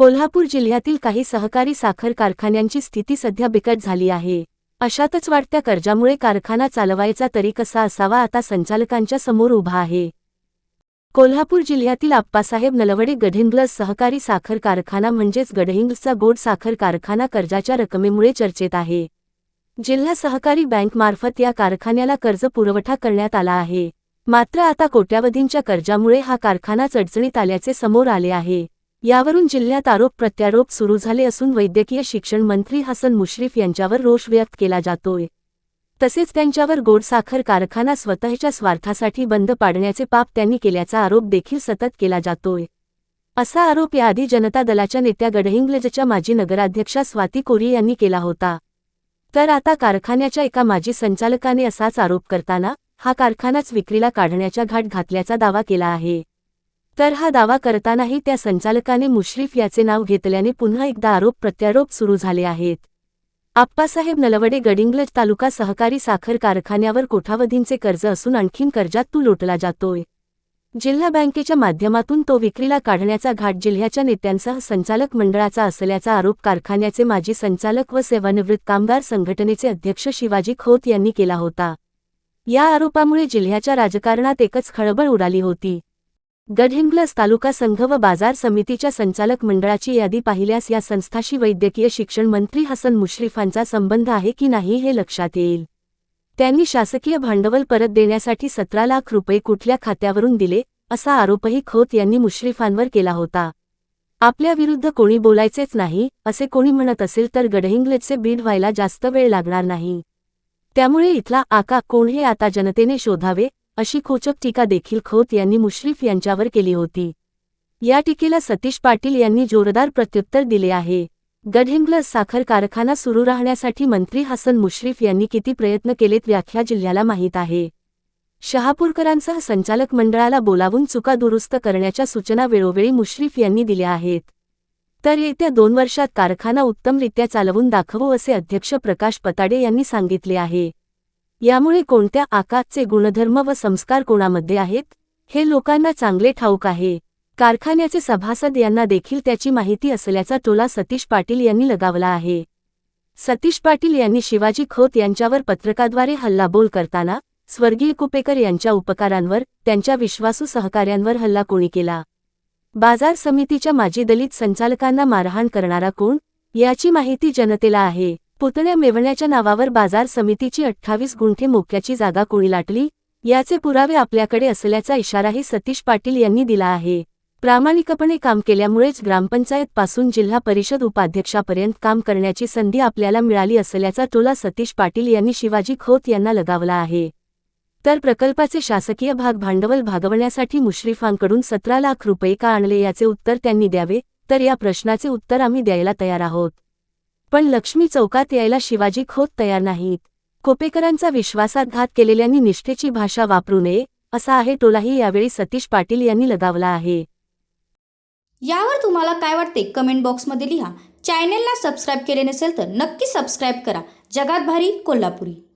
कोल्हापूर जिल्ह्यातील काही सहकारी साखर कारखान्यांची स्थिती सध्या बिकट झाली आहे. अशातच वाढत्या कर्जामुळे कारखाना चालवायचा तरी कसा असावा आता संचालकांच्या समोर उभा आहे. कोल्हापूर जिल्ह्यातील आप्पासाहेब नलवडे गढिंग्लज सहकारी साखर कारखाना म्हणजेच गडहिंग्लजचा गोड साखर कारखाना कर्जाच्या रकमेमुळे चर्चेत आहे. जिल्हा सहकारी बँकमार्फत या कारखान्याला कर्ज पुरवठा करण्यात आला आहे. मात्र आता कोट्यावधींच्या कर्जामुळे हा कारखाना चडचणीत आल्याचे समोर आले आहे. यावरून जिल्ह्यात आरोप प्रत्यारोप सुरू झाले असून वैद्यकीय शिक्षण मंत्री हसन मुश्रीफ यांच्यावर रोष व्यक्त केला जातोय. तसेच त्यांच्यावर गोडसाखर कारखाना स्वतःच्या स्वार्थासाठी बंद पाडण्याचे पाप त्यांनी केल्याचा आरोप देखील सतत केला जातोय. असा आरोप याआधी जनता दलाच्या नेत्या गडहिंग्लजच्या माजी नगराध्यक्षा स्वाती कोरी यांनी केला होता. तर आता कारखान्याच्या एका माजी संचालकाने असाच आरोप करताना हा कारखानाच विक्रीला काढण्याच्या घाट घातल्याचा दावा केला आहे. तर हा दावा करतानाही त्या संचालकाने मुश्रीफ याचे नाव घेतल्याने पुन्हा एकदा आरोप प्रत्यारोप सुरू झाले आहेत. आप्पासाहेब नलवडे गडिंग्लज तालुका सहकारी साखर कारखान्यावर कोठावधींचे कर्ज असून आणखीन कर्जात तू लोटला जातोय. जिल्हा बँकेच्या माध्यमातून तो विक्रीला काढण्याचा घाट जिल्ह्याच्या नेत्यांसह संचालक मंडळाचा असल्याचा आरोप कारखान्याचे माजी संचालक व सेवानिवृत्त कामगार संघटनेचे अध्यक्ष शिवाजी खोत यांनी केला होता. या आरोपामुळे जिल्ह्याच्या राजकारणात एकच खळबळ उडाली होती. गडहिंग्लज तालुका संघ व बाजार समितीच्या संचालक मंडळाची यादी पाहिल्यास या संस्थाशी वैद्यकीय शिक्षण मंत्री हसन मुश्रीफांचा संबंध आहे की नाही हे लक्षात येईल. त्यांनी शासकीय भांडवल परत देण्यासाठी सतरा लाख रुपये कुठल्या खात्यावरून दिले असा आरोपही खोत यांनी मुश्रीफांवर केला होता. आपल्याविरुद्ध कोणी बोलायचेच नाही असे कोणी म्हणत असेल तर गडहिंग्लजचे बीड व्हायला जास्त वेळ लागणार नाही. त्यामुळे इथला आका कोण हे आता जनतेने शोधावे अशी खोचक टीका देखील खोत यांनी मुश्रीफ यांच्यावर केली होती. या टीकेला सतीश पाटील यांनी जोरदार प्रत्युत्तर दिले आहे. गडहिंग्लज साखर कारखाना सुरू राहण्यासाठी मंत्री हसन मुश्रीफ यांनी किती प्रयत्न केलेत व्याख्या जिल्ह्याला माहीत आहे. शहापूरकरांसह संचालक मंडळाला बोलावून चुका दुरुस्त करण्याच्या सूचना वेळोवेळी मुश्रीफ यांनी दिल्या आहेत. तर येत्या दोन वर्षात कारखाना उत्तमरित्या चालवून दाखवू असे अध्यक्ष प्रकाश पताडे यांनी सांगितले आहे. यामुळे कोणत्या आकातचे गुणधर्म व संस्कार कोणामध्ये आहेत? हे लोकांना चांगले ठाऊक आहे. कारखान्याचे सभासद यांना देखील त्याची माहिती असल्याचा टोला सतीश पाटील यांनी लगावला आहे. सतीश पाटील यांनी शिवाजी खोत यांच्यावर पत्रकाद्वारे हल्लाबोल करताना स्वर्गीय कुपेकर यांच्या उपकारांवर त्यांच्या विश्वासू सहकाऱ्यांवर हल्ला कोणी केला? बाजार समितीच्या माजी दलित संचालकांना मारहाण करणारा कोण? याची माहिती जनतेला आहे. पुतण्या मेवण्याच्या नावावर बाजार समितीची अठ्ठावीस गुंठे मोक्याची जागा कोणी लाटली? याचे पुरावे आपल्याकडे असल्याचा इशाराही सतीश पाटील यांनी दिला आहे. प्रामाणिकपणे काम केल्यामुळेच ग्रामपंचायत पासून जिल्हा परिषद उपाध्यक्षापर्यंत काम करण्याची संधी आपल्याला मिळाली असल्याचा टोला सतीश पाटील यांनी शिवाजी खोत यांना लगावला आहे. तर प्रकल्पाचे शासकीय भाग भांडवल भागवण्यासाठी मुश्रीफांकडून सतरा लाख रुपये का आणले याचे उत्तर त्यांनी द्यावे? तर या प्रश्नाचे उत्तर आम्ही द्यायला तयार आहोत. पण लक्ष्मी चौकात यायला शिवाजी खोत तयार नाहीत. कोपेकरांचा विश्वासात घात केलेल्यांनी निष्ठेची भाषा वापरू नये असा आहे टोलाही यावेळी सतीश पाटील यांनी लगावला आहे. यावर तुम्हाला काय वाटते कमेंट बॉक्समध्ये लिहा. चॅनेलला सबस्क्राईब केले नसेल तर नक्की सबस्क्राईब करा. जगात भारी कोल्हापुरी.